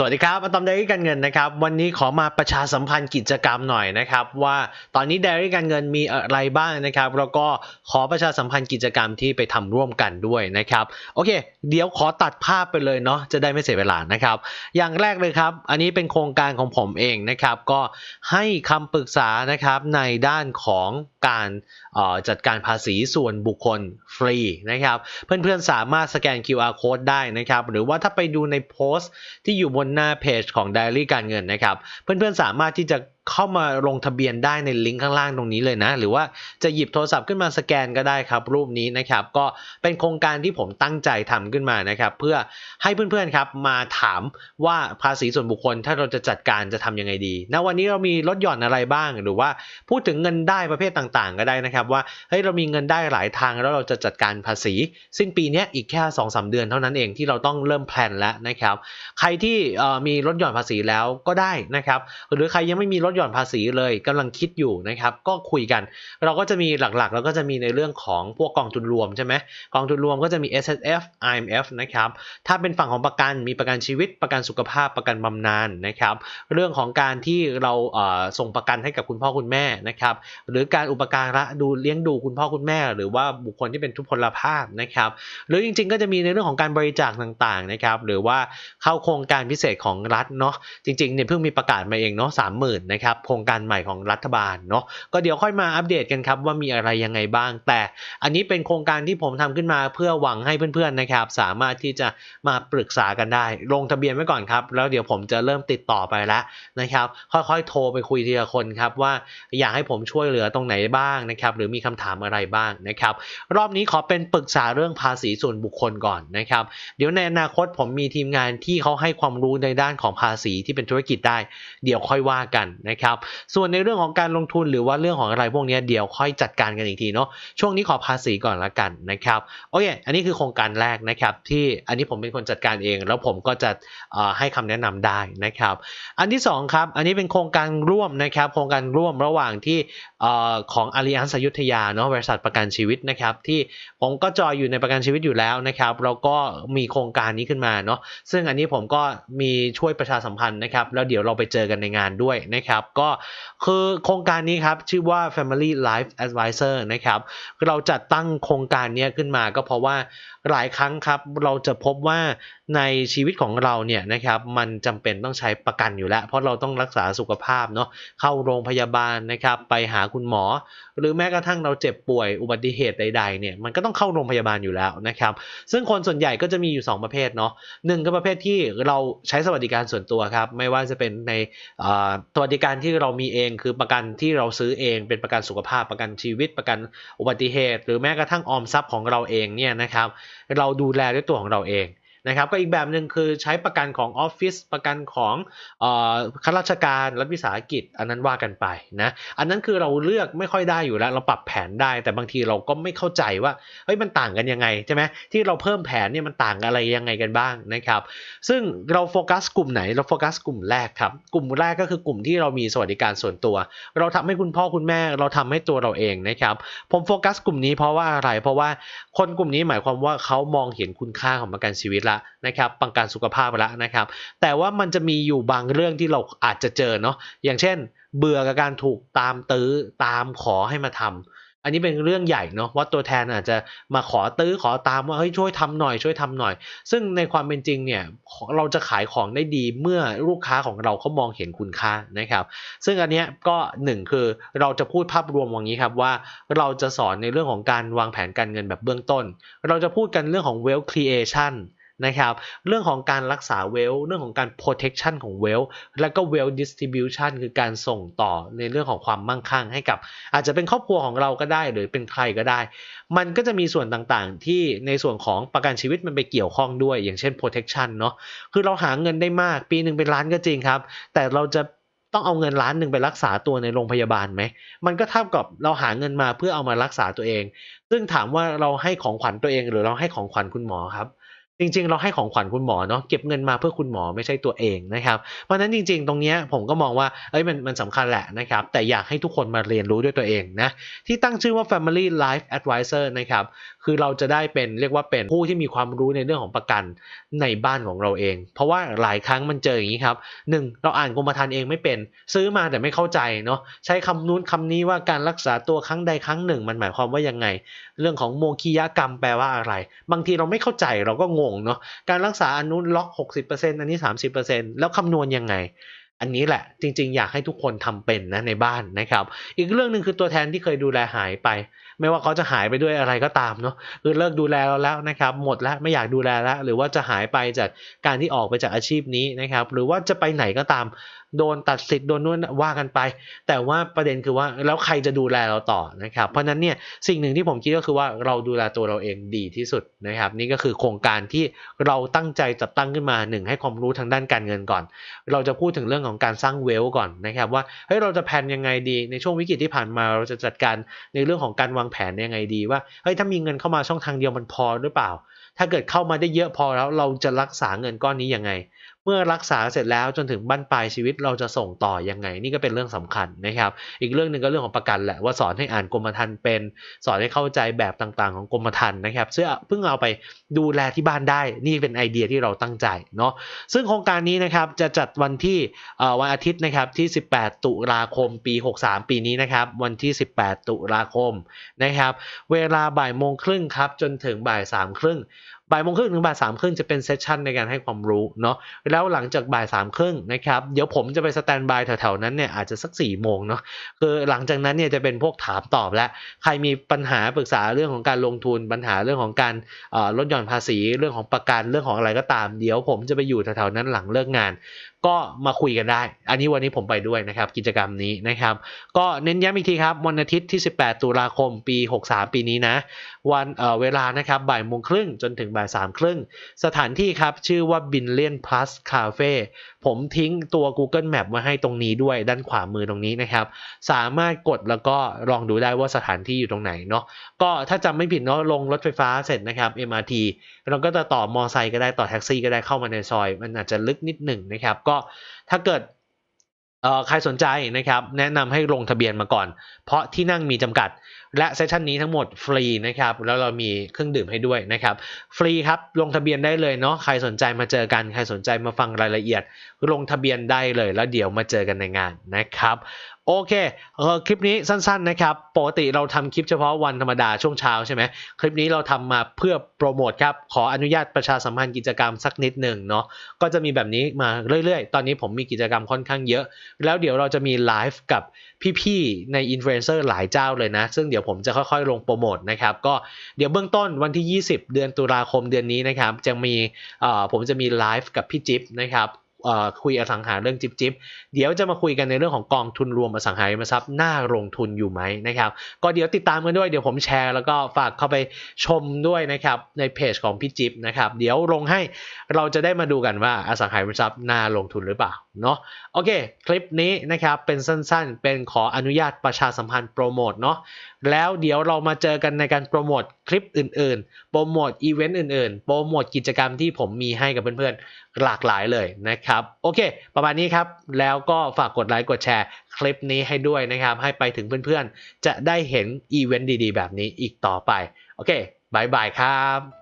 สวัสดีครับอะตอมเดรี่การเงินนะครับ วันนี้ขอมาประชาสัมพันธ์กิจกรรมหน่อยนะครับ ว่าตอนนี้เดรี่การเงินมีอะไรบ้างนะครับแล้วก็ขอประชาสัมพันธ์กิจกรรมที่ไปทำร่วมกันด้วยนะครับโอเค เดี๋ยวขอตัดภาพไปเลยเนาะจะได้ไม่เสียเวลานะครับ อย่างแรกเลยครับ อันนี้เป็นโครงการของผมเองนะครับ ก็ให้คำปรึกษานะครับในด้านของการจัดการภาษีส่วนบุคคลฟรีนะครับ เพื่อนๆสามารถสแกน QR code ได้นะครับ หรือว่าถ้าไปดูในโพสต์ที่อยู่บนหน้าเพจของ Diary การเงินนะครับ เพื่อนๆสามารถที่จะ เข้ามาลงทะเบียนได้ในลิงก์ข้างล่างตรงนี้เลยนะ หรือว่าจะหยิบโทรศัพท์ขึ้นมาสแกนก็ได้ครับ รูปนี้นะครับ ก็เป็นโครงการที่ผมตั้งใจทำขึ้นมานะครับ เพื่อให้เพื่อนๆครับมาถามว่าภาษีส่วนบุคคล ถ้าเราจะจัดการจะทำยังไงดีณวันนี้เรามีลดหย่อนอะไรบ้าง หรือว่าพูดถึงเงินได้ประเภทต่างๆ ก็ได้นะครับ ว่าเฮ้ยเรามีเงินได้หลายทางแล้วเราจะจัดการภาษี สิ้นปีนี้อีกแค่2อสเดือนเท่านั้นเองที่เราต้องเริ่มแพลนแล้วนะครับ ใครที่มีลดหย่อนภาษีแล้วก็ได้นะครับ หรือใครยังไม่มีลดหย่อนภาษีเลยกำลังคิดอยู่นะครับ ก็คุยกัน เราก็จะมีหลักๆเราก็จะมีในเรื่องของพวกกองทุนรวมใช่ไหมกองทุนรวมก็จะมี S S F I M F นะครับถ้าเป็นฝั่งของประกันมีประกันชีวิตประกันสุขภาพประกันบำนาญนะครับ เรื่องของการที่เราเส่งประกันให้กับคุณพ่อคุณแม่นะครับ หรือการอุปการะดูเลี้ยงดูคุณพ่อคุณแม่ หรือว่าบุคคลที่เป็นทุพพลภาพนะครับ หรือจริง ๆ ก็จะมีในเรื่องของการบริจาคต่างๆนะครับ หรือว่าเข้าโครงการพิเศษของรัฐเนาะจริงๆเนี่ยเพิ่งมีประกาศมาเองเนาะสามหมื่นนะครับโครงการใหม่ของรัฐบาลเนาะก็เดี๋ยวค่อยมาอัปเดตกันครับว่ามีอะไรยังไงบ้าง แต่อันนี้เป็นโครงการที่ผมทำขึ้นมาเพื่อหวังให้เพื่อนๆนะครับ สามารถที่จะมาปรึกษากันได้ ลงทะเบียนไว้ก่อนครับ แล้วเดี๋ยวผมจะเริ่มติดต่อไปแล้วนะครับ ค่อยๆ โทรไปคุยทีละคนครับว่าอยากให้ผมช่วยเหลือตรงไหนบ้างนะครับ หรือมีคำถามอะไรบ้างนะครับ รอบนี้ขอเป็นปรึกษาเรื่องภาษีส่วนบุคคลก่อนนะครับ เดี๋ยวในอนาคตผมมีทีมงานที่เขาให้ความรู้ในด้านของภาษีที่เป็นธุรกิจได้ เดี๋ยวค่อยว่ากันนะครับ ส่วนในเรื่องของการลงทุนหรือว่าเรื่องของอะไรพวกนี้เดี๋ยวค่อยจัดการกันอีกทีเนาะ ช่วงนี้ขอภาษีก่อนละกันนะครับ โอเค อันนี้คือโครงการแรกนะครับที่อันนี้ผมเป็นคนจัดการเอง แล้วผมก็จะให้คำแนะนำได้นะครับ อันที่สองครับ อันนี้เป็นโครงการร่วมนะครับ โครงการร่วมระหว่างที่ของอารีอันสยุทธยาเนาะบริษัทประกันชีวิตนะครับที่ผมก็จอยอยู่ในประกันชีวิตอยู่แล้วนะครับแล้วก็มีโครงการนี้ขึ้นมาเนาะซึ่งอันนี้ผมก็มีช่วยประชาสัมพันธ์นะครับแล้วเดี๋ยวเราไปเจอกันในงานด้วยนะครับก็คือโครงการนี้ครับชื่อว่า Family Life Advisor นะครับเราจัดตั้งโครงการนี้ขึ้นมาก็เพราะว่าหลายครั้งครับเราจะพบว่าในชีวิตของเราเนี่ยนะครับมันจำเป็นต้องใช้ประกันอยู่แล้ว เพราะเราต้องรักษาสุขภาพเนาะเข้าโรงพยาบาลนะครับไปหาคุณหมอ หรือแม้กระทั่งเราเจ็บป่วยอุบัติเหตุใดๆเนี่ยมันก็ต้องเข้าโรงพยาบาลอยู่แล้วนะครับ ซึ่งคนส่วนใหญ่ก็จะมีอยู่ 2 ประเภทเนาะหนึ่งก็ประเภทที่เราใช้สวัสดิการส่วนตัวครับ ไม่ว่าจะเป็นในสวัสดิการที่เรามีเองคือประกันที่เราซื้อเองเป็นประกันสุขภาพประกันชีวิตประกันอุบัติเหตุ หรือแม้กระทั่งออมทรัพย์ของเราเองเนี่ยนะครับเราดูแลด้วยตัวของเราเอง นะครับก็อีกแบบหนึ่งคือใช้ประกันของออฟฟิศประกันของข้าราชการรัฐวิสาหกิจ อันนั้นว่ากันไปนะอันนั้นคือเราเลือกไม่ค่อยได้อยู่แล้ว เราปรับแผนได้ แต่บางทีเราก็ไม่เข้าใจว่าเฮ้ยมันต่างกันยังไงใช่ไหมที่เราเพิ่มแผนเนี่ยมันต่างอะไรยังไงกันบ้างนะครับ ซึ่งเราโฟกัสกลุ่มไหนเราโฟกัสกลุ่มแรกครับ กลุ่มแรกก็คือกลุ่มที่เรามีสวัสดิการส่วนตัว เราทำให้คุณพ่อคุณแม่เราทำให้ตัวเราเองนะครับ ผมโฟกัสกลุ่มนี้เพราะว่าอะไรเพราะว่าคนกลุ่มนี้หมายความว่าเขามองเห็นคุณค่าของประกันชีวิตละนะครับประกันสุขภาพไปละนะครับ แต่ว่ามันจะมีอยู่บางเรื่องที่เราอาจจะเจอเนาะอย่างเช่น เบื่อกับการถูกตามตื้อตามขอให้มาทำอันนี้เป็นเรื่องใหญ่เนาะว่าตัวแทนอาจจะมาขอตื้อขอตามว่าเฮ้ยช่วยทำหน่อยช่วยทำหน่อย ซึ่งในความเป็นจริงเนี่ยเราจะขายของได้ดีเมื่อลูกค้าของเราเขามองเห็นคุณค่านะครับ ซึ่งอันเนี้ยก็หนึ่งคือเราจะพูดภาพรวมอย่างนี้ครับว่าเราจะสอนในเรื่องของการวางแผนการเงินแบบเบื้องต้น เราจะพูดกันเรื่องของ wealth creation นะครับ เรื่องของการรักษา wealth เรื่องของการ protection ของ wealth แล้วก็ wealth distribution คือการส่งต่อในเรื่องของความมั่งคั่งให้กับ อาจจะเป็นครอบครัวของเราก็ได้ หรือเป็นใครก็ได้ มันก็จะมีส่วนต่างๆ ที่ในส่วนของประกันชีวิตมันไปเกี่ยวข้องด้วย อย่างเช่น protection เนาะคือเราหาเงินได้มาก ปีหนึ่งเป็นล้านก็จริงครับ แต่เราจะต้องเอาเงินล้านหนึ่งไปรักษาตัวในโรงพยาบาลไหม มันก็เท่ากับเราหาเงินมาเพื่อเอามารักษาตัวเอง ซึ่งถามว่าเราให้ของขวัญตัวเอง หรือเราให้ของขวัญคุณหมอครับ จริงๆ เราให้ของขวัญคุณหมอเนาะเก็บเงินมาเพื่อคุณหมอไม่ใช่ตัวเองนะครับเพราะฉะนั้นจริง ๆ ตรงนี้ผมก็มองว่าเอ้ยมันมันสำคัญแหละนะครับแต่อยากให้ทุกคนมาเรียนรู้ด้วยตัวเองนะที่ตั้งชื่อว่า Family Life Advisor นะครับ คือเราจะได้เป็นเรียกว่าเป็นผู้ที่มีความรู้ในเรื่องของประกันในบ้านของเราเอง เพราะว่าหลายครั้งมันเจออย่างนี้ครับหนึ่งเราอ่านกรมธรรม์เองไม่เป็น ซื้อมาแต่ไม่เข้าใจเนาะใช้คำนู้นคำนี้ว่าการรักษาตัวครั้งใดครั้งหนึ่ง มันหมายความว่ายังไง เรื่องของโมคิยกรรมแปลว่าอะไร บางทีเราไม่เข้าใจเราก็งงเนาะการรักษาอันนู้นล็อก 60%อันนี้ 30%แล้วคำนวณยังไงอันนี้แหละจริงๆ อยากให้ทุกคนทำเป็นนะในบ้านนะครับ อีกเรื่องหนึ่งคือตัวแทนที่เคยดูแลหายไป ไม่ว่าเขาจะหายไปด้วยอะไรก็ตามเนาะคือเลิกดูแลเราแล้วนะครับ หมดแล้วไม่อยากดูแลแล้ว หรือว่าจะหายไปจากการที่ออกไปจากอาชีพนี้นะครับ หรือว่าจะไปไหนก็ตามโดนตัดสิทธิ์โดนนู่นว่ากันไป แต่ว่าประเด็นคือว่าแล้วใครจะดูแลเราต่อนะครับ เพราะฉะนั้นเนี่ยสิ่งหนึ่งที่ผมคิดก็คือว่าเราดูแลตัวเราเองดีที่สุดนะครับ นี่ก็คือโครงการที่เราตั้งใจจัดตั้งขึ้นมาหนึ่งให้ความรู้ทางด้านการเงินก่อน เราจะพูดถึงเรื่องของการสร้างเวลก่อนนะครับ ว่าเฮ้ยเราจะแผนยังไงดีในช่วงวิกฤตที่ผ่านมาเราจะจัดการในเรื่องของการวางแผนยังไงดีว่าเฮ้ยถ้ามีเงินเข้ามาช่องทางเดียวมันพอหรือเปล่า ถ้าเกิดเข้ามาได้เยอะพอแล้วเราจะรักษาเงินก้อนนี้ยังไง มื่อรักษาเสร็จแล้วจนถึงบั้นปลายชีวิตเราจะส่งต่อยังไง นี่ก็เป็นเรื่องสำคัญนะครับ อีกเรื่องหนึ่งก็เรื่องของประกันแหละว่าสอนให้อ่านกรมธรรม์เป็น สอนให้เข้าใจแบบต่างๆ ของกรมธรรม์นะครับซึ่งเพิ่งเอาไปดูแลที่บ้านได้ นี่เป็นไอเดียที่เราตั้งใจเนาะซึ่งโครงการนี้นะครับจะจัดวันที่วันอาทิตย์นะครับที่ 18 ตุลาคมปี 63 ปีนี้นะครับวันที่ 18 ตุลาคมนะครับเวลาบ่ายโมงครึ่งครับจนถึงบ่ายสามครึ่ง บ่ายโมงครึ่งถึงบ่ายสามครึ่งจะเป็นเซสชันในการให้ความรู้เนาะแล้วหลังจากบ่ายสามครึ่งนะครับเดี๋ยวผมจะไปสแตนบายแถวๆนั้นเนี่ยอาจจะสักสี่โมงเนาะคือหลังจากนั้นเนี่ยจะเป็นพวกถามตอบและใครมีปัญหาปรึกษาเรื่องของการลงทุนปัญหาเรื่องของการลดหย่อนภาษีเรื่องของประกันเรื่องของอะไรก็ตาม เดี๋ยวผมจะไปอยู่แถวๆนั้นหลังเลิกงาน ก็มาคุยกันได้ อันนี้วันนี้ผมไปด้วยนะครับกิจกรรมนี้นะครับ ก็เน้นย้ำอีกทีครับวันอาทิตย์ที่ 18 ตุลาคมปี 63 ปีนี้นะ วันเเวลานะครับบ่ายโมงครึ่งจนถึงบ่ายสามครึ่ง สถานที่ครับ ชื่อว่า b i n l i o n Plus Cafe ผมทิ้งตัว Google Map มาให้ตรงนี้ด้วยด้านขวามือตรงนี้นะครับ สามารถกดแล้วก็ลองดูได้ว่าสถานที่อยู่ตรงไหนเนาะก็ถ้าจำไม่ผิดเนาะลงรถไฟฟ้าเสร็จนะครับ MRT เราก็จะต่อมอไซค์ก็ได้ต่อแท็กซี่ก็ได้เข้ามาในซอย มันอาจจะลึกนิดหนึ่งนะครับ ก็ถ้าเกิดใครสนใจนะครับ แนะนำให้ลงทะเบียนมาก่อน เพราะที่นั่งมีจำกัด และเซสชันนี้ทั้งหมดฟรีนะครับ แล้วเรามีเครื่องดื่มให้ด้วยนะครับ ฟรีครับ ลงทะเบียนได้เลยเนาะ ใครสนใจมาเจอกัน ใครสนใจมาฟังรายละเอียด ลงทะเบียนได้เลย แล้วเดี๋ยวมาเจอกันในงานนะครับโอเคเออคลิปนี้สั้นๆนะครับ ปกติเราทำคลิปเฉพาะวันธรรมดาช่วงเช้าใช่ไหม คลิปนี้เราทำมาเพื่อโปรโมทครับ ขออนุญาตประชาสัมพันธ์กิจกรรมสักนิดหนึ่งเนาะ ก็จะมีแบบนี้มาเรื่อยๆ ตอนนี้ผมมีกิจกรรมค่อนข้างเยอะ แล้วเดี๋ยวเราจะมีไลฟ์กับพี่ๆ ในอินฟลูเอนเซอร์หลายเจ้าเลยนะ ซึ่งเดี๋ยวดี๋ยวผมจะค่อยๆ ลงโปรโมทนะครับก็เดี๋ยวเบื้องต้นวันที่ 20 เดือนตุลาคมเดือนนี้นะครับจะมีผมจะมีไลฟ์กับพี่จิ๊บนะครับคุยอสังหาเรื่องจิบจิบเดี๋ยวจะมาคุยกันในเรื่องของกองทุนรวมอสังหาริมทรัพย์น่าลงทุนอยู่ไหมนะครับ ก็เดี๋ยวติดตามกันด้วยเดี๋ยวผมแชร์แล้วก็ฝากเข้าไปชมด้วยนะครับในเพจของพี่จิ๊บนะครับ เดี๋ยวลงให้เราจะได้มาดูกันว่าอสังหาริมทรัพย์น่าลงทุนหรือเปล่า เนาะโอเค คลิปนี้นะครับเป็นสั้นๆ เป็นขออนุญาตประชาสัมพันธ์โปรโมทเนาะแล้วเดี๋ยวเรามาเจอกันในการโปรโมทคลิปอื่นๆ โปรโมทอีเวนต์อื่นๆ โปรโมทกิจกรรมที่ผมมีให้กับเพื่อนๆ หลากหลายเลยนะครับ โอเค ประมาณนี้ครับ แล้วก็ฝากกดไลค์กดแชร์คลิปนี้ให้ด้วยนะครับ ให้ไปถึงเพื่อนๆ จะได้เห็นอีเวนต์ดีๆ แบบนี้อีกต่อไป โอเคบายบายครับ